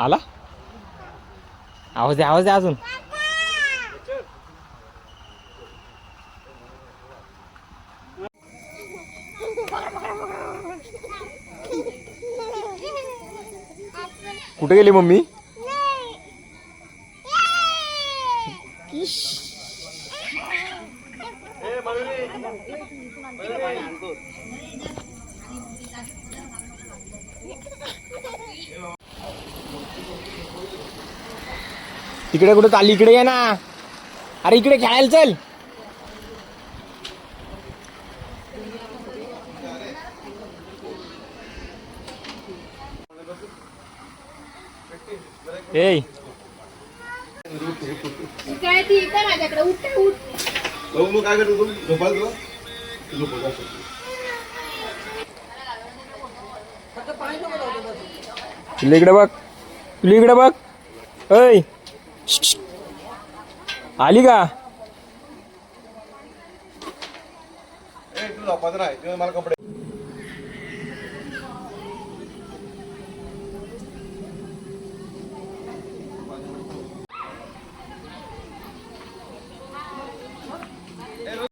आला? आवाज द्या आवाज द्या अजून. कुठे गेली मम्मी? तिकडे कुठे चालली? इकडे ये ना. अरे इकडे खेळायला चल. ए. काय ती इथं माझ्याकडे? उठ उठ. भाऊ मग काय करतो तू? झोपाल तुला इकडे बघ. तुला इकडे बघ. ऐ. आली का? ए, तू झोपायचं नाही तेव्हा मला कपडे